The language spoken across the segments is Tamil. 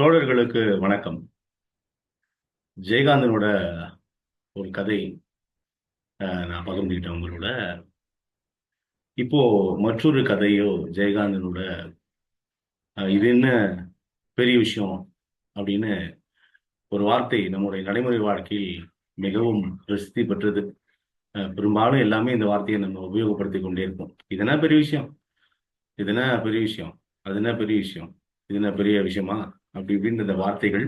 தோழர்களுக்கு வணக்கம். ஜெயகாந்தனோட ஒரு கதை நான் பகிர்ந்துக்கிட்டேன் உங்களோட. இப்போ மற்றொரு கதையோ ஜெயகாந்தனோட இது என்ன பெரிய விஷயம் அப்படின்னு ஒரு வார்த்தை நம்முடைய நடைமுறை வாழ்க்கையில் மிகவும் பிரசித்தி பெற்றது. பெரும்பாலும் எல்லாமே இந்த வார்த்தையை நம்ம உபயோகப்படுத்தி கொண்டே இருப்போம். இதுனா பெரிய விஷயம்? இதுனா பெரிய விஷயம்? அது என்ன பெரிய விஷயம்? இது என்ன பெரிய விஷயமா? அப்படி இப்படின்ற இந்த வார்த்தைகள்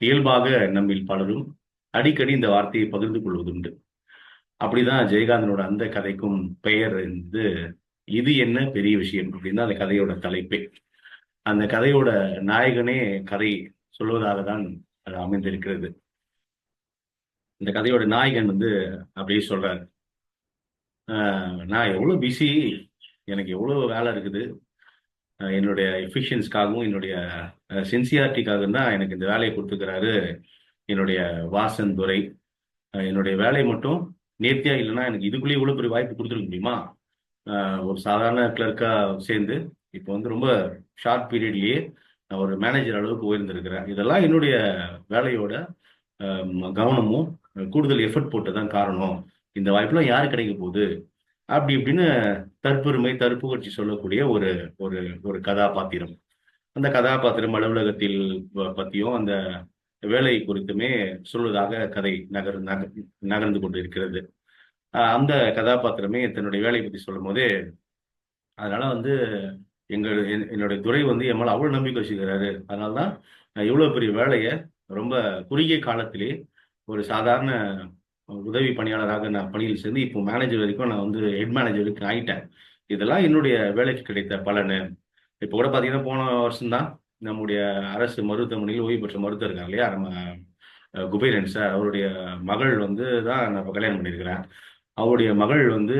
இயல்பாக நம்மில் பலரும் அடிக்கடி இந்த வார்த்தையை பகிர்ந்து கொள்வதுண்டு. அப்படிதான் ஜெயகாந்தனோட அந்த கதைக்கும் பெயர் வந்து இது என்ன பெரிய விஷயம் அப்படின்னு தான் அந்த கதையோட தலைப்பே. அந்த கதையோட நாயகனே கதை சொல்வதாக தான் அது அமைந்திருக்கிறது. இந்த கதையோட நாயகன் வந்து அப்படியே சொல்றாரு. "ஆஹ், நான் எவ்வளவு பிஸி எனக்கு எவ்வளவு வேலை இருக்குது. என்னுடைய எஃபிஷியன்ஸ்க்காகவும் என்னுடைய சின்சியாரிட்டிக்காக தான் எனக்கு இந்த வேலையை கொடுத்துக்கிறாரு என்னுடைய வாசன் துரை. என்னுடைய வேலையை மட்டும் நேர்த்தியா இல்லைன்னா எனக்கு இதுக்குள்ளேயே இவ்வளோ பெரிய வாய்ப்பு கொடுத்துருக்க முடியுமா? ஒரு சாதாரண கிளர்க்கா சேர்ந்து இப்போ வந்து ரொம்ப ஷார்ட் பீரியட்லயே நான் ஒரு மேனேஜர் அளவுக்கு உயர்ந்திருக்கிறேன். இதெல்லாம் என்னுடைய வேலையோட கவனமும் கூடுதல் எஃபர்ட் போட்டு தான் காரணம். இந்த வாய்ப்புலாம் யாரு கிடைக்க போகுது? அப்படி இப்படின்னு தற்பெருமை தற்புகழ்ச்சி சொல்லக்கூடிய ஒரு ஒரு ஒரு கதாபாத்திரம். அந்த கதாபாத்திரம் அலுவலகத்தில் ப- பத்தியும் அந்த வேலை குறித்துமே சொல்வதாக கதை நகர் நகர் நகர்ந்து கொண்டிருக்கிறது. அந்த கதாபாத்திரமே தன்னுடைய வேலையை பத்தி சொல்லும் போதே அதனால வந்து எங்கள் என்- என்னுடைய துறை வந்து என் மேலே அவ்வளவு நம்பிக்கை வச்சுக்கிறாரு. அதனாலதான் தான் இவ்வளவு பெரிய வேலையை ரொம்ப குறுகிய காலத்திலே ஒரு சாதாரண உதவி பணியாளராக நான் பணியில் சேர்ந்து இப்போ மேனேஜர் வரைக்கும் நான் வந்து ஹெட் மேனேஜர் வரைக்கும் ஆகிட்டேன். இதெல்லாம் என்னுடைய வேலைக்கு கிடைத்த பலனு. இப்போ கூட பார்த்தீங்கன்னா போன வருஷம் தான் நம்முடைய அரசு மருத்துவமனையில் ஓய்வு பெற்ற மருத்துவர் இருக்காங்க இல்லையா? நம்ம குபேரன் சார் அவருடைய மகள் வந்து தான் நான் இப்போ கல்யாணம் பண்ணியிருக்கிறேன் அவருடைய மகள் வந்து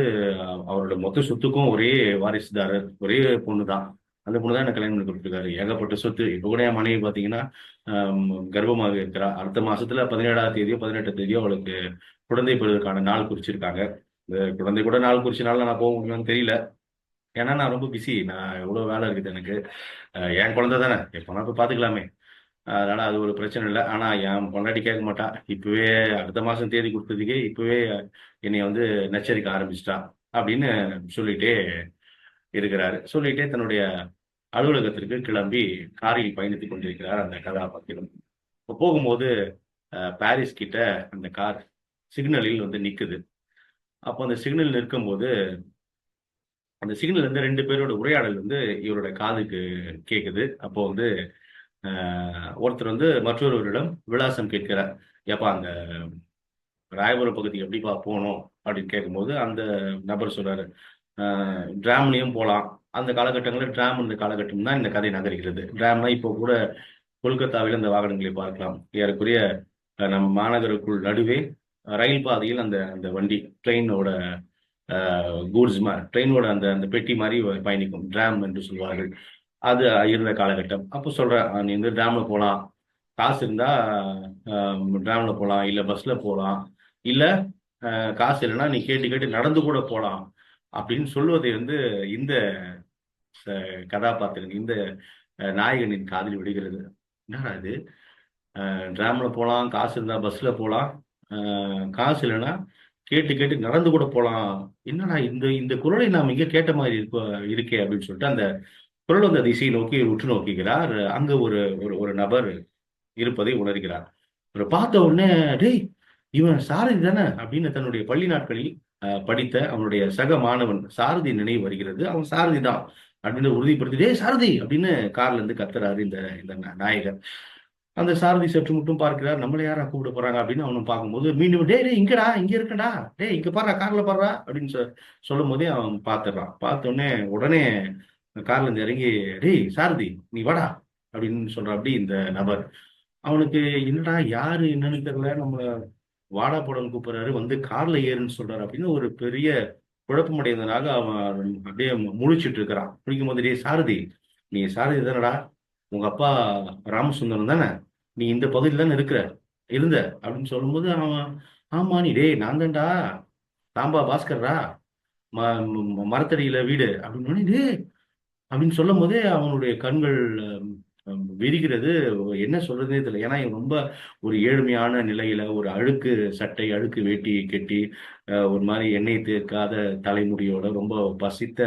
அவரோட மொத்த சொத்துக்கும் ஒரே வாரிசுதாரர் ஒரே பொண்ணு தான் அந்த பொண்ணு தான் எனக்கு கல்யாணம் பண்ணி கொடுத்துருக்காரு. ஏகப்பட்ட சொத்து. இப்போ கூட என் மனைவி பார்த்தீங்கன்னா கர்ப்பமாக இருக்கிறா. அடுத்த மாசத்துல பதினேழாம் தேதியோ பதினெட்டாம் தேதியோ அவளுக்கு குழந்தை பெறுவதற்கான நாள் குறிச்சிருக்காங்க. இந்த குழந்தை கூட நாள் குறிச்ச நாள் நான் போக முடியும்னு தெரியல. ஏன்னா நான் ரொம்ப பிஸி நான் எவ்வளோ வேலை இருக்குது எனக்கு. அஹ் என் குழந்தை தானே. எப்போனா போய் பார்த்துக்கலாமே அதனால அது ஒரு பிரச்சனை இல்லை. ஆனால் என் பொண்டாட்டி கேட்க மாட்டா. இப்பவே அடுத்த மாதம் தேதி கொடுத்ததுக்கே இப்பவே என்னை வந்து நச்சரிக்க ஆரம்பிச்சிட்டா அப்படின்னு சொல்லிட்டே இருக்கிறாரு. சொல்லிட்டே தன்னுடைய அலுவலகத்திற்கு கிளம்பி காரில் பயணித்து கொண்டிருக்கிறார் அந்த கதாபாத்திரம். இப்போ போகும்போது பாரிஸ் கிட்ட அந்த கார் சிக்னலில் வந்து நிற்குது அப்போ அந்த சிக்னல் நிற்கும்போது அந்த சிக்னல் வந்து ரெண்டு பேரோட உரையாடல் வந்து இவரோட காதுக்கு கேக்குது. அப்போ வந்து ஒருத்தர் வந்து மற்றொருவரிடம் விலாசம் கேட்கிறார். ஏப்பா அந்த ராயபுரம் பகுதிக்கு எப்படிப்பா போகணும்? அப்படின்னு கேட்கும்போது அந்த நபர் சொல்றாரு ஆஹ், போகலாம் அந்த காலகட்டங்களில் டிராம் இந்த காலகட்டம் தான் இந்த கதை நகர்கிறது. டிராம்னா இப்போ கூட கொல்கத்தாவில் இந்த வாகனங்களை பார்க்கலாம். ஏறக்குறைய நம்ம மாநகருக்குள் நடுவே ரயில் பாதையில் அந்த அந்த வண்டி ட்ரெயினோட கூட்ஸ் ட்ரெயினோட அந்த அந்த பெட்டி மாதிரி பயணிக்கும். டிராம் என்று சொல்வார்கள். அது இருந்த காலகட்டம். அப்போ சொல்கிறேன் நீ வந்து டிராமில் போகலாம் காசு இருந்தா டிராமில் போகலாம் இல்லை பஸ்ல போகலாம் இல்லை காசு இல்லைன்னா நீ கேட்டு கேட்டு நடந்து கூட போகலாம் அப்படின்னு சொல்வதை வந்து இந்த கதாபாத்திரம் இந்த நாயகனின் காதில் விடுகிறது. என்னடா இது? டிராமில் போகலாம் காசு இருந்தால் பஸ்ல போகலாம் காசு இல்லைன்னா கேட்டு கேட்டு நடந்து கூட போகலாம் என்னடா இந்த இந்த குரலை நாம் இங்க கேட்ட மாதிரி இருக்க இருக்கே அப்படின்னு சொல்லிட்டு அந்த குரல் வந்து திசையை நோக்கி உற்று நோக்குகிறார். அங்க ஒரு ஒரு ஒரு நபர் இருப்பதை உணர்கிறார். இவரை பார்த்த உடனே டேய் இவன் சாரதி தானே? அப்படின்னு தன்னுடைய பள்ளி நாட்களில் அஹ், படித்த அவனுடைய சக மாணவன் சாரதி நினைவு வருகிறது. அவன் சாரதி தான் அப்படின்னு உறுதிப்படுத்தி டேய் சாரதி அப்படின்னு கார்ல இருந்து கத்துறாரு இந்த இந்த நாயகர். அந்த சாரதி சற்று மட்டும் பார்க்கிறார். நம்மளை யாரா கூப்பிட போறாங்க அப்படின்னு அவனும் பார்க்கும்போது மீண்டும் டே டே இங்கடா இங்க இருக்கடா. டே இங்க பாரு கார்ல பாடுறா அப்படின்னு சொ- சொல்லும் போதே அவன் பார்த்துடுறான். பார்த்த உடனே உடனே கார்ல இருந்து இறங்கி டேய் சாரதி நீ வாடா. அப்படின்னு சொல்ற அப்படி இந்த நபர். அவனுக்கு என்னடா யாரு என்னன்னு தெரியல. நம்மள வாடா போடன்னு கூப்பிடுறாரு. வந்து கார்ல ஏறுன்னு சொல்றாரு. அப்படின்னு ஒரு பெரிய குழப்பமடைந்ததாக அவன் அப்படியே முழிச்சிட்டு இருக்கிறான். முழிக்கும் போது டே சாரதி நீ சாரதி தானடா. உங்க அப்பா ராமசுந்தரம் தானே? நீ இந்த பகுதியில் தானே இருக்கிற? இருந்த அப்படின்னு சொல்லும்போது அவன் ஆமா நீ டேய் நான் தான்டா. ராம்பா பாஸ்கர்ரா. ம மரத்தடியில வீடு அப்படின்னு டே அப்படின்னு சொல்லும் போதே அவனுடைய கண்கள் விரிகிறது. என்ன சொல்றதே தெரியல. ஏன்னா இவன் ரொம்ப ஒரு ஏழ்மையான நிலையில ஒரு அழுக்கு சட்டை அழுக்கு வேட்டி கட்டி ஒரு மாதிரி எண்ணெய் தேர்க்காத தலைமுடியோட ரொம்ப பசித்த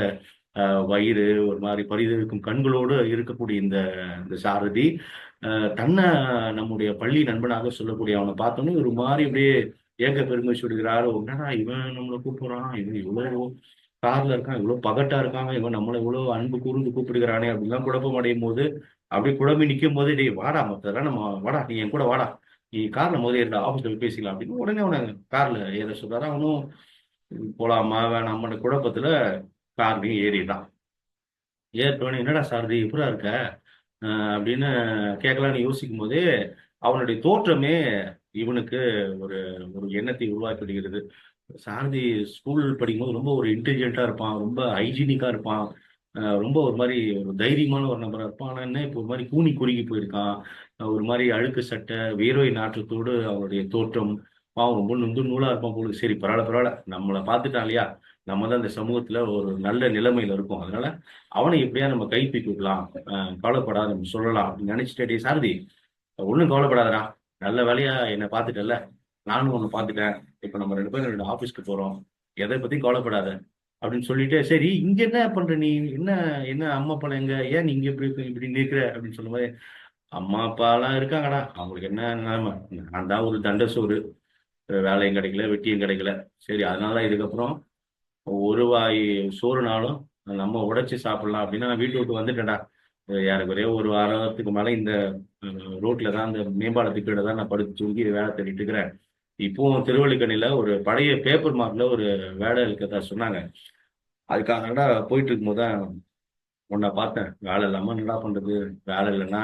வயிறு ஒரு மாதிரி பரிதவிக்கும் கண்களோடு இருக்கக்கூடிய இந்த இந்த சாரதி தன்னை நம்முடைய பள்ளி நண்பனாக சொல்லக்கூடிய அவனை பார்த்தோன்னே ஒரு மாதிரி அப்படியே ஏக பெருமை சொல்கிறாரு என்னடா இவன் நம்மளை கூப்பிடுறான் இவன் இவ்வளவு கார்ல இருக்கான் இவ்வளவு பகட்டா இருக்காங்க இவன் நம்மளை இவ்வளவு அன்பு கூர்ந்து கூப்பிடுகிறானே அப்படிலாம் குழப்பம் அடையும் போது அப்படியே குழம்பி நிற்கும் போது டேய் வாடா மொத்தம் நம்ம வாடா நீ என் கூட வாடா நீ கார்ல முதல்ல ஏறா ஆஃபீஸ்ல போய் பேசிக்கலாம் அப்படின்னு உடனே அவனை கார்ல ஏற சொல்றாரு. அவனும் போலாமா வேணாமான்னு குழப்பத்துல கார்லையும் ஏறிட்டான் ஏறிட்டோன்னு என்னடா சாரதி எப்படா இருக்க? அப்படின்னு கேட்கலான்னு யோசிக்கும் போதே அவனுடைய தோற்றமே இவனுக்கு ஒரு ஒரு எண்ணத்தை உருவாக்கிவிடுகிறது சாரதி ஸ்கூல் படிக்கும்போது ரொம்ப ஒரு இன்டெலிஜென்ட்டா இருப்பான் ரொம்ப ஹைஜீனிக்கா இருப்பான். ரொம்ப ஒரு மாதிரி ஒரு தைரியமான ஒரு நபரா இருப்பான். ஆனா என்ன இப்போ ஒரு மாதிரி கூனி குறுகி போயிருக்கான். ஒரு மாதிரி அழுக்கு சட்டை வேர்வை நாற்றத்தோடு அவனுடைய தோற்றம். பாவம் ரொம்ப நுந்து நூலா இருப்பான் போல சரி பரவாயில்ல பரவாயில்ல. நம்மளை பார்த்துட்டான் இல்லையா? நம்ம தான் இந்த சமூகத்துல ஒரு நல்ல நிலைமையில இருக்கும். அதனால அவனை எப்படியா நம்ம கை தூக்கி விடலாம் கவலைப்படாத நம்ம சொல்லலாம் அப்படின்னு நினைச்சிட்டே சாரதி ஒன்றும் கவலைப்படாதடா. நல்ல வேலையா என்னை பார்த்துட்டல நானும் ஒன்று பார்த்துட்டேன். இப்போ நம்ம ரெண்டு பேரும் ரெண்டு ஆஃபீஸ்க்கு போறோம். எதை பத்தியும் கவலைப்படாத. அப்படின்னு சொல்லிட்டு சரி இங்க என்ன பண்ற நீ? என்ன என்ன அம்மா அப்பா எங்க? ஏன் நீங்க இப்படி இப்படி நிற்கிற அப்படின்னு சொல்லும்போது அம்மா அப்பா எல்லாம் இருக்காங்கடா. அவங்களுக்கு என்ன நிலைமை? நான் தான் ஒரு தண்ட சோறு. வேலையும் கிடைக்கல வெட்டியும் கிடைக்கல. சரி அதனால இதுக்கப்புறம் ஒரு வாய் சோறுனாலும் நம்ம உடைச்சு சாப்பிடலாம் அப்படின்னா நான் வீட்டு விட்டு வந்துட்டேன்டா. ஏறக்குறைய ஒரு வாரத்துக்கு மேலே இந்த ரோட்ல தான் அந்த மேம்பாலத்துக்கு கீழே தான் நான் படுத்து தூங்கி வேலை தேடிட்டு இருக்கிறேன். இப்போவும் திருவள்ளிக்கணில ஒரு பழைய பேப்பர் மார்க்ல ஒரு வேலை இருக்கதா சொன்னாங்க. அதுக்காகடா போயிட்டு இருக்கும்போது தான் உன்னை பார்த்தேன். வேலை இல்லாம என்னடா பண்றது? வேலை இல்லைன்னா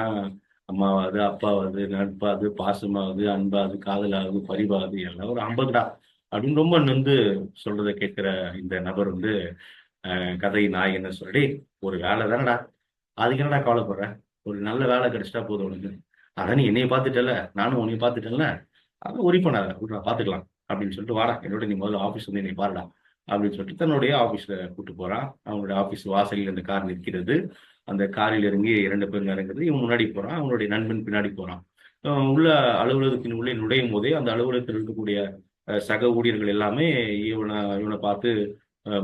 அம்மாவாது அப்பாவாது நட்பாது பாசமாவது அன்பாது காதலாவது பரிவாது எல்லாம் ஒரு ஐம்பதுடா. அப்படின்னு ரொம்ப வந்து சொல்றதை கேட்கிற இந்த நபர் வந்து கதை நாயகன் சொல்லி ஒரு வேலை தானடா அதுக்கு என்னடா கவலைப்படுற ஒரு நல்ல வேலை கிடைச்சிட்டா போதும் உனக்கு. அதான் நீ என்னைய பார்த்துட்டல நானும் உன்னைய பார்த்துட்டேன்ல அதான் ஒரி பண்ணாத விட்றா பார்த்துக்கலாம். அப்படின்னு சொல்லிட்டு வாடா என்னோட நீ முதல்ல ஆஃபீஸ் வந்து என்னை பாருடா. அப்படின்னு சொல்லிட்டு தன்னுடைய ஆஃபீஸ்ல கூப்பிட்டு போறான். அவனுடைய ஆஃபீஸ் வாசலில் அந்த கார் நிற்கிறது. அந்த காரில் இறங்கி இரண்டு பேர் இறங்குறது இவன் முன்னாடி போறான். அவனுடைய நண்பன் பின்னாடி போறான். உள்ள அலுவலகத்தின் உள்ளே நுழையும் போதே அந்த அலுவலகத்தில் இருக்கக்கூடிய சக ஊழியர்கள் எல்லாமே இவனை இவனை பார்த்து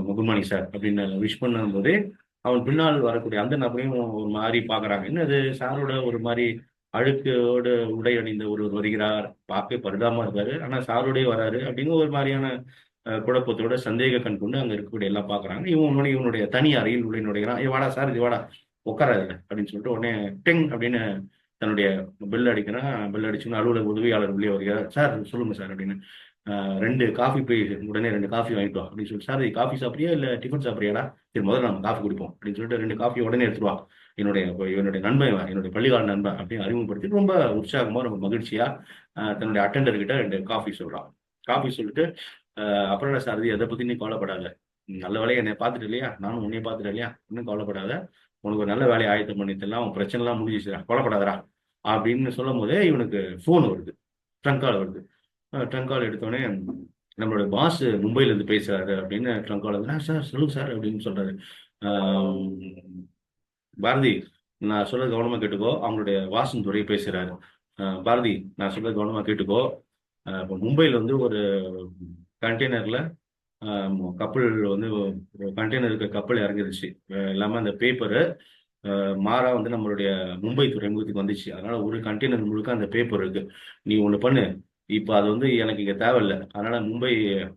குட் மார்னிங் சார் அப்படின்னு விஷ் பண்ணும்போது அவன் பின்னால் வரக்கூடிய அந்த நபரையும் ஒரு மாதிரி பாக்குறாங்க என்னது சாரோட ஒரு மாதிரி அழுக்கோடு உடை அணிந்த ஒருவர் வருகிறார் பார்க்க பரிதாபமா இருக்காரு ஆனா சாரோடய வராரு அப்படின்னு ஒரு மாதிரியான குழப்பத்தோட சந்தேக கண் கொண்டு அங்க இருக்கக்கூடிய எல்லாம் பாக்குறாங்க இவன் உன்னோட இவனுடைய தனி அறையில் உள்ள நுழைகிறான். வாடா சார் இது வாடா உட்காராது அப்படின்னு சொல்லிட்டு உடனே டெங் அப்படின்னு தன்னுடைய பெல் அடிக்கிறான். பெல் அடிச்சுன்னு அலுவலக உதவியாளர் உள்ளே வருகிறார். சார் சொல்லுங்க சார் அப்படின்னு. ரெண்டு காஃபி போய் உடனே ரெண்டு காஃபி வாங்கிட்டு வா அப்படின்னு சொல்லிட்டு சார் காஃபி சாப்பிட்றியா? இல்ல டிஃபன் சாப்பிட்றியாடா? சரி முதல்ல நம்ம காஃபி குடிப்போம் அப்படின்னு சொல்லிட்டு ரெண்டு காஃபி உடனே எடுத்துட்டு வா. என்னுடைய என்னுடைய நண்பன் என்னுடைய பள்ளிக்கால நண்பன் அப்படின்னு அறிமுகப்படுத்தி ரொம்ப உற்சாகமா ரொம்ப மகிழ்ச்சியா தன்னுடைய அட்டெண்டர் கிட்ட ரெண்டு காஃபி சொல்றான். காஃபி சொல்லிட்டு அப்புறம் என்ன சார் எதை பத்தி நீ கவலைப்படாத? நல்ல வேலையை என்னை பார்த்துட்டு இல்லையா? நானும் உன்னைய பார்த்துட்டு இல்லையா? இன்னும் கவலைப்படாத. உனக்கு ஒரு நல்ல வேலையை ஆயத்தம் பண்ணித்தெல்லாம் உன் பிரச்சனை எல்லாம் முடிஞ்சிச்சுடா கவலைப்படாதரா அப்படின்னு சொல்லும் போதே இவனுக்கு ஃபோன் வருது. ட்ரங்க் கால் வருது. ட்ரங்க் கால் எடுத்தோடனே நம்மளோட பாஸ் மும்பையில இருந்து பேசுறாரு அப்படின்னு ட்ரங்க் கால் வந்து சார் சொல்லுங்க சார் அப்படின்னு சொல்றாரு. பாரதி நான் சொல்றது கவனமா கேட்டுக்கோ. அவங்களுடைய வாசன் துறை பேசுறாரு. பாரதி நான் சொல்றது கவனமா கேட்டுக்கோ. இப்போ மும்பைல வந்து ஒரு கண்டெய்னர்ல கப்பல் வந்து கண்டெய்னர் இருக்க கப்பல் இறங்கிருச்சு. இல்லாமல் அந்த பேப்பரு மாறா வந்து நம்மளுடைய மும்பை துறைமுகத்துக்கு வந்துச்சு. அதனால ஒரு கண்டெய்னர் முழுக்க அந்த பேப்பர் இருக்கு. நீ ஒண்ணு பண்ணு. இப்போ அது வந்து எனக்கு இங்கே தேவையில்லை. அதனால மும்பை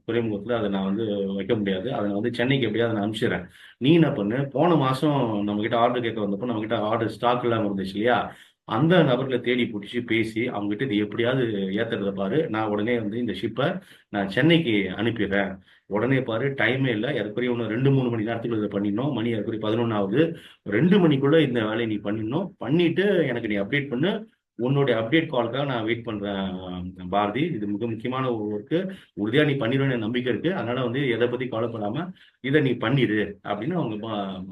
துறைமுகத்தில் அதை நான் வந்து வைக்க முடியாது. அதை நான் வந்து சென்னைக்கு எப்படியாவது நான் அனுப்பிச்சிடுறேன். நீ என்ன பண்ணு போன மாதம் நம்மக்கிட்ட ஆர்டர் கேட்க வந்தப்போ நம்மக்கிட்ட ஆர்டர் ஸ்டாக் இல்லாமல் இருந்துச்சு இல்லையா? அந்த நபர்களை தேடி பிடிச்சி பேசி அவங்ககிட்ட இது எப்படியாவது ஏற்றுறத பாரு. நான் உடனே வந்து இந்த ஷிப்பை நான் சென்னைக்கு அனுப்பிடுறேன். உடனே பாரு டைமே இல்லை. ஏற்கனவே ஒன்று ரெண்டு மூணு மணி நேரத்துக்குள்ள இதை பண்ணிடணும். மணி ஏற்கனவே பதினொன்றாவது ரெண்டு மணிக்குள்ளே இந்த வேலையை நீ பண்ணிடணும். பண்ணிட்டு எனக்கு நீ அப்டேட் பண்ணு. உன்னுடைய அப்டேட் காலுக்காக நான் வெயிட் பண்றேன் பாரதி. இது மிக முக்கியமான ஒரு ஒர்க்கு உறுதியா நீ பண்ணிடுவேன்னு நம்பிக்கை இருக்கு. அதனால வந்து எதை பத்தி கவலைப்படாம இதை நீ பண்ணிடு அப்படின்னு அவங்க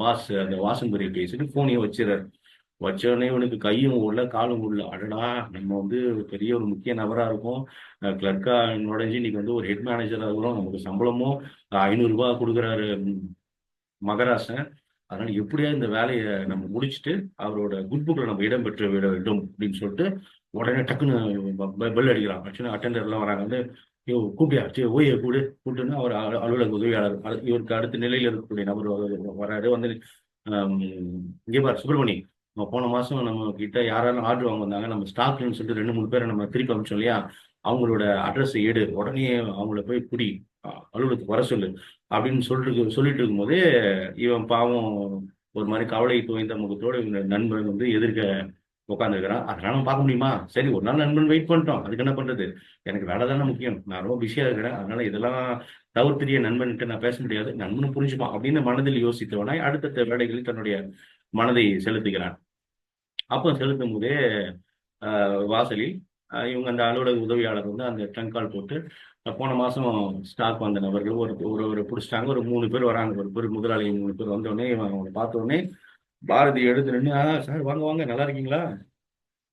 பாஸ் அந்த வாசன்புரியை பேசிட்டு போனையும் வச்சிடறாரு. வச்சோடனே இவனுக்கு கையும் உள்ள காலும் உள்ள அடடா நம்ம வந்து பெரிய ஒரு முக்கிய நபரா இருக்கும். கிளர்க்கா நுழைஞ்சு இன்னைக்கு வந்து ஒரு ஹெட் மேனேஜராக இருக்கிறோம். நமக்கு சம்பளமும் ஐநூறு ரூபாய் கொடுக்குறாரு மகராசன். அதனால எப்படியா இந்த வேலையை நம்ம முடிச்சுட்டு அவரோட குட் புக்ல நம்ம இடம் பெற்று விட வேண்டும் அப்படின்னு சொல்லிட்டு உடனே டக்குன்னு பெல் அடிக்கிறான். ஆக்சுவலி அட்டெண்டர் எல்லாம் வராங்க. வந்து ஐயோ கூப்பியா சரி ஓய்ய கூடு கூட்டுன்னு அவர் அலுவலக உதவியாளர் இவருக்கு அடுத்த நிலையில இருக்கக்கூடிய நபர் வராரு. வந்து ஆம், இங்கே பார் சுப்பிரமணி நம்ம போன மாசம் நம்ம கிட்ட யாராலும் ஆர்டர் வாங்க வந்தாங்க. நம்ம ஸ்டாக்லன்னு சொல்லிட்டு ரெண்டு மூணு பேரை நம்ம திருப்பி அனுப்பிச்சோம் இல்லையா? அவங்களோட அட்ரஸ் எடு உடனே அவங்கள போய் குடி அலுவலகத்துக்கு வர சொல்லு அப்படின்னு சொல்லிட்டு சொல்லிட்டு இருக்கும்போதே இவன் பாவம் ஒரு மாதிரி கவலை துவைந்த முகத்தோடு இவங்க நண்பன் வந்து எதிர்க்க உட்காந்துருக்கிறான் அதனால நம்ம பார்க்க முடியுமா? சரி ஒரு நாள் நண்பன் வெயிட் பண்ணிட்டோம். அதுக்கு என்ன பண்றது? எனக்கு வேலை தானே முக்கியம். நான் ரொம்ப பிஸியா இருக்கிறேன். அதனால இதெல்லாம் தவிர்த்திரிய நண்பன்கிட்ட நான் பேச முடியாது. நண்பனும் புரிஞ்சுப்பான் அப்படின்னு மனதில் யோசித்தவனாய் அடுத்தடுத்த வேலைகளில் தன்னுடைய மனதை செலுத்துகிறான். அப்போ செலுத்தும் போதே வாசலில் இவங்க அந்த அலுவலக உதவியாளர் வந்து அந்த ட்ரங்க் கால் போட்டு போன மாதம் ஸ்டாக் வந்த நபர்கள் ஒரு ஒரு ஒரு பிடிச்சிட்டாங்க. ஒரு மூணு பேர் வராங்க. ஒரு பேர் முதலாளி மூணு பேர் வந்தோடனே இவன் அவங்களை பார்த்தோடனே பாரதி எடுத்து நின்று "ஆ, சார் வாங்க வாங்க. நல்லா இருக்கீங்களா?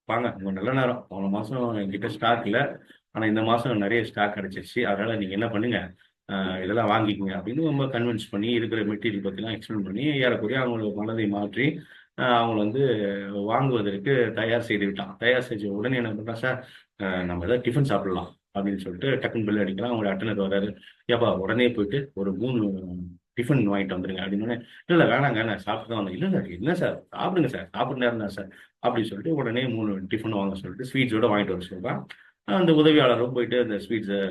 வாங்க. உங்க நல்ல நேரம். போன மாதம் என்கிட்ட ஸ்டாக் இல்லை. ஆனால் இந்த மாதம் நிறைய ஸ்டாக் கிடைச்சிருச்சு. அதனால நீங்கள் என்ன பண்ணுங்க? இதெல்லாம் வாங்கிக்கோங்க. அப்படின்னு ரொம்ப கன்வின்ஸ் பண்ணி இருக்கிற மெட்டீரியல் பற்றிலாம் எக்ஸ்பிளைன் பண்ணி ஏறக்குறைய அவங்களோட மனதை மாற்றி அவங்களை வந்து வாங்குவதற்கு தயார் செய்து விட்டான் தயார் செஞ்ச உடனே என்ன பண்ணுறான் சார் நம்ம ஏதாவது டிஃபன் சாப்பிடலாம் அப்படின்னு சொல்லிட்டு டக்குன்னு பில் அடிக்கலாம் அவங்களோட அட்டனர் வராரு ஏப்பா உடனே போயிட்டு ஒரு மூணு டிஃபன் வாங்கிட்டு வந்துருங்க அப்படின்னு இல்லை இல்ல வேணாங்க நான் சாப்பிட்டு தான் வந்தேன். இல்ல சார் என்ன சார் சாப்பிடுங்க சார் சாப்பிட்டு நேரம் தான் சார் அப்படின்னு சொல்லிட்டு உடனே மூணு டிஃபன் வாங்க சொல்லிட்டு ஸ்வீட்ஸோட வாங்கிட்டு வர சொல்றான். அந்த உதவியாளரும் போயிட்டு அந்த ஸ்வீட்ஸை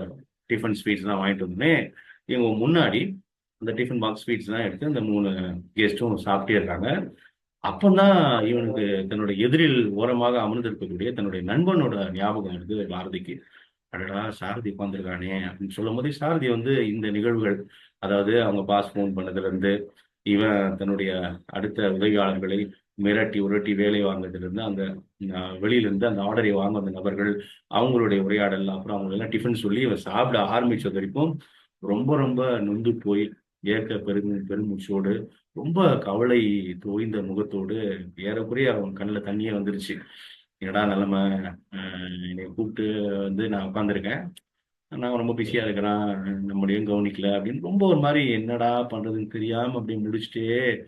டிஃபன் ஸ்வீட்ஸ்லாம் வாங்கிட்டு வந்தோடனே இவங்க முன்னாடி அந்த டிஃபன் பாக்ஸ் ஸ்வீட்ஸ்லாம் எடுத்து அந்த மூணு கெஸ்ட்டும் சாப்பிட்டே இருக்காங்க. அப்பந்தான் இவனுக்கு தன்னுடைய எதிரில் ஓரமாக அமர்ந்திருக்கக்கூடிய தன்னுடைய நண்பனோட ஞாபகம் இருக்குது பாரதிக்கு அடடா சாரதி உட்காந்துருக்கானே அப்படின்னு சொல்லும் போதே சாரதி வந்து இந்த நிகழ்வுகள் அதாவது அவங்க பாஸ் ஃபோன் பண்ணதுல இருந்து இவன் தன்னுடைய அடுத்த உதவியாளர்களை மிரட்டி உரட்டி வேலை வாங்கினதுலேருந்து அந்த வெளியிலேருந்து அந்த ஆர்டரை வாங்க வந்த நபர்கள் அவங்களுடைய உரையாடல் அப்புறம் அவங்க எல்லாம் டிஃபன் சொல்லி இவன் சாப்பிட ஆரம்பிச்சது வரைக்கும் ரொம்ப ரொம்ப நொந்து போய் ஏக்க பெருமு பெருமூச்சோடு ரொம்ப கவலை தோய்ந்த முகத்தோடு ஏறக்குறைய அவன் கண்ணில் தண்ணியே வந்துருச்சு. என்னடா நிலைமை? அஹ் என்னை கூப்பிட்டு வந்து நான் உட்காந்துருக்கேன் நான் ரொம்ப பிஸியாக இருக்கிறான். நம்மளையும் கவனிக்கல அப்படின்னு ரொம்ப ஒரு மாதிரி என்னடா பண்ணுறதுன்னு தெரியாமல் அப்படி முடிச்சுட்டே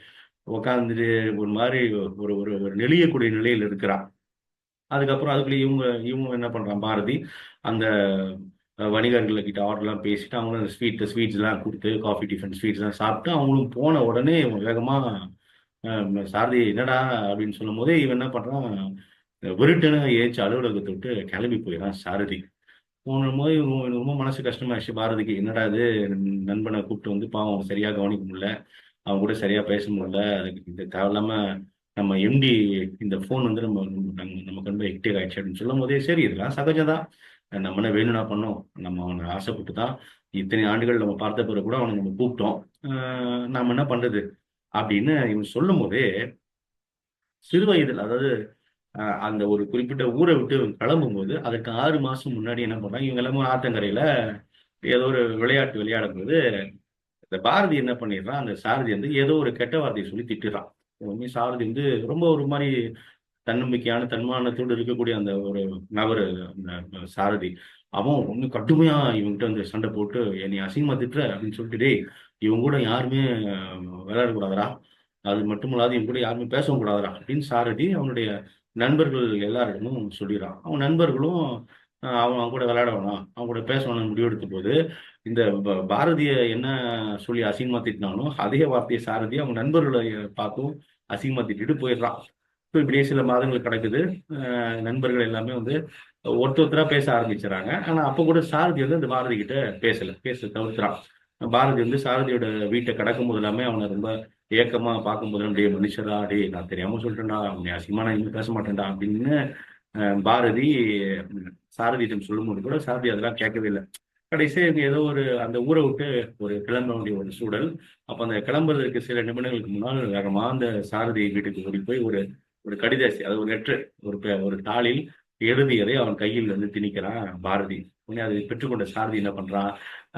உட்காந்துட்டு ஒரு மாதிரி ஒரு ஒரு ஒரு நெளியக்கூடிய நிலையில் இருக்கிறான். அதுக்கப்புறம் அதுக்குள்ளே இவங்க இவங்க என்ன பண்ணுறான் பாரதி அந்த அஹ், வணிகர்கள் கிட்ட ஆர்டர்லாம் பேசிட்டு அவங்களும் அந்த ஸ்வீட் ஸ்வீட்ஸ்லாம் கொடுத்து காஃபி டிஃபன் ஸ்வீட்ஸ்லாம் சாப்பிட்டு அவங்களும் போன உடனே வேகமாக வேகமா சாரதி என்னடா அப்படின்னு சொல்லும் போதே இவன் என்ன பண்றான் விருட்டுன்னு ஏச்சு அலுவலகத்தை விட்டு கிளம்பி போயிடான் சாரதி. போன போது இவங்க ரொம்ப மனசு கஷ்டமாயிடுச்சு பாரதிக்கு என்னடா இது நண்பனை கூப்பிட்டு வந்து பாவம் சரியாக சரியா கவனிக்க முடியல அவங்க கூட சரியா பேச முடியல அதுக்கு இந்த தேவையில்லாம நம்ம எம்டி இந்த ஃபோன் வந்து நம்ம நம்ம நமக்கு ரொம்ப ஹெக்டேக் ஆயிடுச்சு அப்படின்னு சொல்லும் போதே சரி இதெல்லாம் சகஜம்தான். நம்ம என்ன வேணும்னா பண்ணோம் நம்ம அவனை ஆசைப்பட்டு தான் இத்தனை ஆண்டுகள் நம்ம பார்த்த பிறகு கூட அவனை நம்ம கூப்பிட்டோம். ஆஹ் நாம என்ன பண்றது? அப்படின்னு இவன் சொல்லும் போதே சிறு வயதில் அதாவது அந்த ஒரு குறிப்பிட்ட ஊரை விட்டு இவன் கிளம்பும்போது அதுக்கு ஆறு மாசம் முன்னாடி என்ன பண்றாங்க இவங்க எல்லாமே ஆத்தங்கரையில ஏதோ ஒரு விளையாட்டு விளையாடும் போது இந்த பாரதி என்ன பண்ணிடுறான்? அந்த சாரதி வந்து ஏதோ ஒரு கெட்ட வார்த்தையை சொல்லி திட்டுறான். உடனே சாரதி வந்து ரொம்ப ஒரு மாதிரி தன்னம்பிக்கையான தன்மானத்தோடு இருக்கக்கூடிய அந்த ஒரு நபர் அந்த சாரதி. அவன் ஒண்ணு கடுமையா இவன்கிட்ட வந்து சண்டை போட்டு என்னை அசிங்கமா திட்டுற? அப்படின்னு சொல்லிட்டு டேய் இவங்க கூட யாருமே அஹ், அது மட்டும் இல்லாத இவங்க கூட யாருமே பேசவும் கூடாதரா அப்படின்னு சாரதி அவனுடைய நண்பர்கள் எல்லாரிடமும் சொல்லிடுறான். அவன் நண்பர்களும் அவன் அவன் கூட விளையாட வேணாம். அவன் கூட பேச வேணாம் முடிவெடுத்த போது இந்த பாரதிய என்ன சொல்லி அசிங்கமா திட்டினாலும் அதே வார்த்தையை சாரதி அவங்க நண்பர்களை பார்த்தும் அசிங்கமா திட்டிட்டு போயிடுறான். ஸோ இப்படியே சில மாதங்கள் கிடக்குது. நண்பர்கள் எல்லாமே வந்து ஒருத்தர் ஒருத்தராக பேச ஆரம்பிச்சுறாங்க. ஆனால் அப்போ கூட சாரதி வந்து அந்த பாரதி கிட்ட பேசலை. பேச தவிர்த்துறான் பாரதி வந்து சாரதியோட வீட்டை கடக்கும் போது எல்லாமே அவனை ரொம்ப ஏக்கமா பார்க்கும்போது அப்படியே மனுஷரா டே நான் தெரியாம சொல்லிட்டேன்டா அவனை அசிங்கமா நான் இனிமே பேச மாட்டேன்டா. அப்படின்னு பாரதி சாரதியிடம் சொல்லும்போது கூட சாரதி அதெல்லாம் கேட்கவே இல்லை. கடைசியாக இவங்க ஏதோ ஒரு அந்த ஊரை விட்டு ஒரு கிளம்ப வேண்டிய ஒரு சூழல். அப்போ அந்த கிளம்புறதுக்கு சில நிமிடங்களுக்கு முன்னால் வேகமாக அந்த சாரதி வீட்டுக்கு ஓடி போய் ஒரு ஒரு கடிதாசி அது ஒரு லெட்டர் ஒரு ஒரு தாளில் எழுதியதை அவன் கையில் வந்து திணிக்கிறான் பாரதி. உடனே அதை பெற்றுக்கொண்ட சாரதி என்ன பண்றான்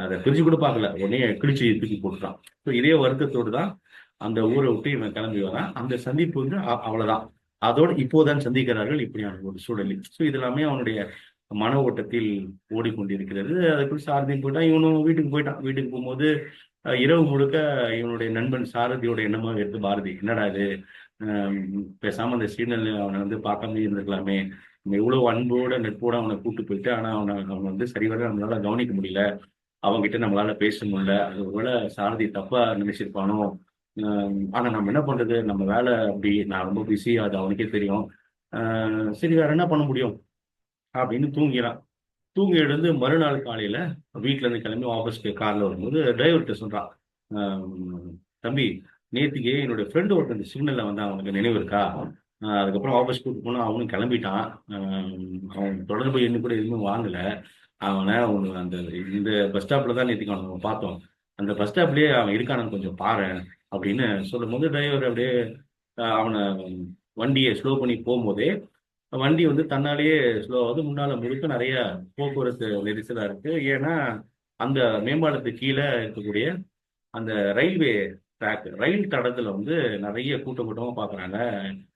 அதை பிரிச்சு கூட பார்க்கல உடனே கிழிச்சு தூக்கி போட்டுறான் ஸோ இதே வருத்தத்தோடு தான் அந்த ஊரை விட்டு இவன் கிளம்பி வரான். அந்த சந்திப்பு வந்து அவ்வளவுதான் அதோடு இப்போதான் சந்திக்கிறார்கள் இப்படியான ஒரு சூழலில். ஸோ இது எல்லாமே அவனுடைய மன ஓட்டத்தில் ஓடிக்கொண்டிருக்கிறது. அதுக்குள் சாரதி போயிட்டான். இவனும் வீட்டுக்கு போயிட்டான். வீட்டுக்கு போகும்போது இரவு முழுக்க இவனுடைய நண்பன் சாரதியோட எண்ணமாக இருக்கு பாரதி என்னடா இது? பேசாமல் பேசாம அந்த சீனல் அவனை வந்து பார்க்காமலே இருந்திருக்கலாமே. நம்ம அன்போட நட்போட அவனை கூட்டு போயிட்டு ஆனா அவனை அவனை வந்து சரிவர நம்மளால கவனிக்க முடியல. அவன்கிட்ட நம்மளால பேச முடியல. அது ஒருவேளை சாரதி தப்பா நினைச்சிருப்பானோ? ஆனா நம்ம என்ன பண்றது? நம்ம வேலை அப்படி. நான் ரொம்ப பிஸி அது அவனுக்கே தெரியும். சரி வேற என்ன பண்ண முடியும்? அப்படின்னு தூங்கிறான் தூங்கி எழுந்து மறுநாள் காலையில வீட்டுல இருந்து கிளம்பி ஆஃபீஸ்க்கு கார்ல வரும்போது டிரைவர்கிட்ட சொல்றான். தம்பி நேற்றுக்கு என்னுடைய ஃப்ரெண்டு ஒருத்தன் இந்த சிக்னலில் வந்து அவனுக்கு நினைவு இருக்கா? அதுக்கப்புறம் ஆஃபீஸ் கூட்டு போனால் அவனும் கிளம்பிட்டான். அவன் தொடர்பு எண்ணு கூட எதுவுமே வாங்கலை. அவனை அவனு அந்த இந்த பஸ் ஸ்டாப்பில் தான் நேற்றுக்கு அவனை பார்த்தோம். அந்த பஸ் ஸ்டாப்லேயே அவன் இருக்கானு கொஞ்சம் பாரு அப்படின்னு சொல்லும் போது டிரைவர் அப்படியே அவனை வண்டியை ஸ்லோ பண்ணி போகும்போதே வண்டி வந்து தன்னாலேயே ஸ்லோ ஆகுது. முன்னால் முழுக்க நிறைய போக்குவரத்து நெரிசலாக இருக்குது ஏன்னா அந்த மேம்பாலத்துக்கு கீழே இருக்கக்கூடிய அந்த ரயில்வே ட்ராக் ரயில் தடத்துல வந்து நிறைய கூட்டம் கூட்டமா பாக்குறாங்க.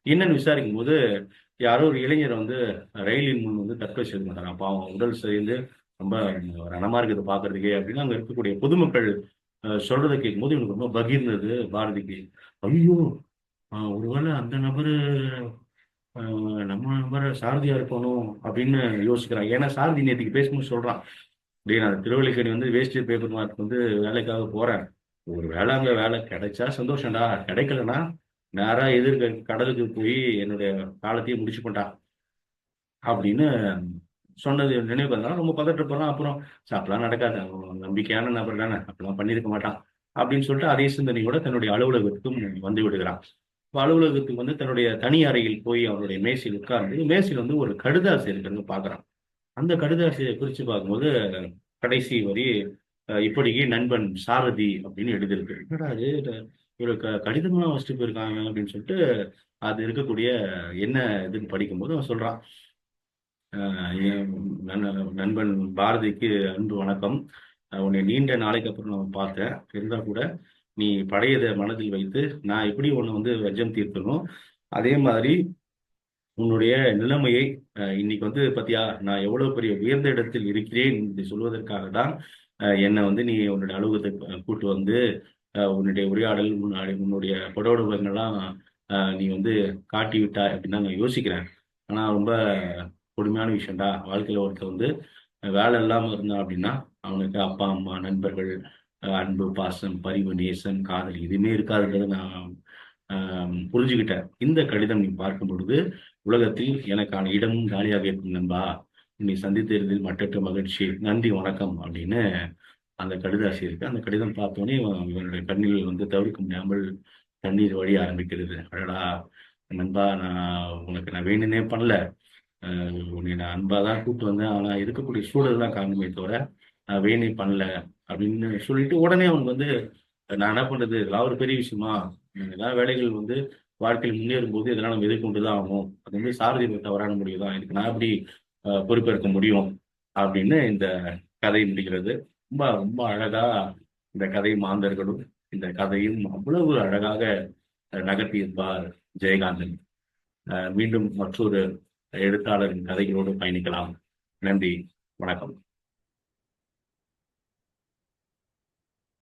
என்னன்னு விசாரிக்கும் போது யாரோ ஒரு இளைஞர் வந்து ரயிலின் முன் வந்து தற்கொலை செய்து மாட்டாங்க அப்போ அவன் உடல் சேர்ந்து ரொம்ப ரணமா இருக்குது பாக்குறதுக்கே அப்படின்னு அங்க இருக்கக்கூடிய பொதுமக்கள் அஹ், சொல்றதை கேட்கும்போது இவனுக்கு ரொம்ப பகிர்ந்தது பாரதிக்கு. ஐயோ ஒருவேளை அந்த நபரு ஆஹ், நம்ம நபர் சாரதியா இருக்கணும் அப்படின்னு யோசிக்கிறான். ஏன்னா சாரதி நேற்றுக்கு பேசும்போது சொல்றான் டேய் நான் திருவள்ளிக்கணி வந்து வேஸ்ட் பேப்பர் மார்க் வந்து வேலைக்காக போறேன். ஒரு வேலை அங்க வேலை கிடைச்சா சந்தோஷம்டா. கிடைக்கலன்னா நேரா எதிர்க்க கடலுக்கு போய் என்னுடைய காலத்தையும் முடிச்சு போட்டா அப்படின்னு சொன்னது நினைவு வந்தாலும் ரொம்ப பதட்டப்படுறான் அப்புறம் "சரி, நடக்காது. நம்பிக்கையான நபர் தானே. அப்படிலாம் பண்ணியிருக்க மாட்டான் அப்படின்னு சொல்லிட்டு அதே சிந்தனையோட தன்னுடைய அலுவலகத்துக்கும் வந்து விடுகிறான். இப்போ அலுவலகத்துக்கு வந்து தன்னுடைய தனி அறையில் போய் அவருடைய மேசையில் உட்கார்ந்து மேசையில் வந்து ஒரு கடுதாசி இருக்கிறது பார்க்குறான். அந்த கடுதாசியை குறித்து பார்க்கும்போது கடைசி வரி இப்படிக்கு நண்பன் சாரதி அப்படின்னு எழுதியிருக்கு. என்னடா அது ஒரு க கடிதமா வச்சுட்டு போயிருக்காங்க அப்படின்னு சொல்லிட்டு அது இருக்கக்கூடிய என்ன இதுன்னு படிக்கும்போது அவன் சொல்றான். நண்பன் பாரதிக்கு அன்பு வணக்கம். உன்னை நீண்ட நாளைக்கு அப்புறம் நான் பார்த்தேன். இருந்தா கூட நீ பழையதை மனதில் வைத்து நான் எப்படி உன்னை வந்து வஜம் தீர்த்தணும் அதே மாதிரி உன்னுடைய நிலைமையை இன்னைக்கு வந்து பாத்தியா நான் எவ்வளவு பெரிய உயர்ந்த இடத்தில் இருக்கிறேன் என்று சொல்வதற்காக தான் என்னை வந்து நீ உன்னுடைய அலுவலகத்துக்கு கூட்டு வந்து உன்னுடைய உரையாடல் முன்னாடி உன்னுடைய படோடுபங்கள்லாம் நீ வந்து காட்டி விட்டாய் அப்படின்னு தான் நான் யோசிக்கிறேன். ஆனால் ரொம்ப கொடுமையான விஷயம்டா. வாழ்க்கையில் ஒருத்தர் வந்து வேலை இல்லாமல் இருந்தான் அப்படின்னா அவனுக்கு அப்பா அம்மா நண்பர்கள் அன்பு பாசம் பரிவு நேசம் காதல் எதுவுமே இருக்காதுன்றதை நான் புரிஞ்சுக்கிட்டேன். இந்த கடிதம் நீ பார்க்கும் பொழுது உலகத்தில் எனக்கான இடமும் காலியாக இருக்கும் நண்பா. என்னை சந்தித்ததில் மட்டற்ற மகிழ்ச்சி நன்றி வணக்கம் அப்படின்னு அந்த கடிதாசி இருக்கு. அந்த கடிதம் பார்த்தோன்னே இவனுடைய கண்ணில் வந்து தவிர்க்க முடியாமல் தண்ணீர் வழி ஆரம்பிக்கிறது. அடடா நண்பா நான் உனக்கு நான் வேணுனே பண்ணல. ஆஹ் உன்னை நான் அன்பா தான் கூப்பிட்டு வந்தேன். ஆனா இருக்கக்கூடிய சூழல் தான் காரணமே தவிர நான் வேணே பண்ணல அப்படின்னு சொல்லிட்டு உடனே அவனுக்கு வந்து நான் என்ன பண்ணுறது இதெல்லாம் ஒரு பெரிய விஷயமா? எல்லா வேலைகள் வந்து வாழ்க்கையில் முன்னேறும் போது இதெல்லாம் நம்ம எதிர்கொண்டு தான் ஆகும் அது வந்து சாரதி தவறான முடிவு தான் இதுக்கு நான் எப்படி பொறுப்பேற்க முடியும் அப்படின்னு இந்த கதை முடிகிறது. ரொம்ப ரொம்ப அழகா இந்த கதை மாந்தர்களும் இந்த கதையும் அவ்வளவு அழகாக நகர்த்தியிருப்பார் ஜெயகாந்தன். அஹ், மீண்டும் மற்றொரு எழுத்தாளரின் கதைகளோடு பயணிக்கலாம். நன்றி வணக்கம்.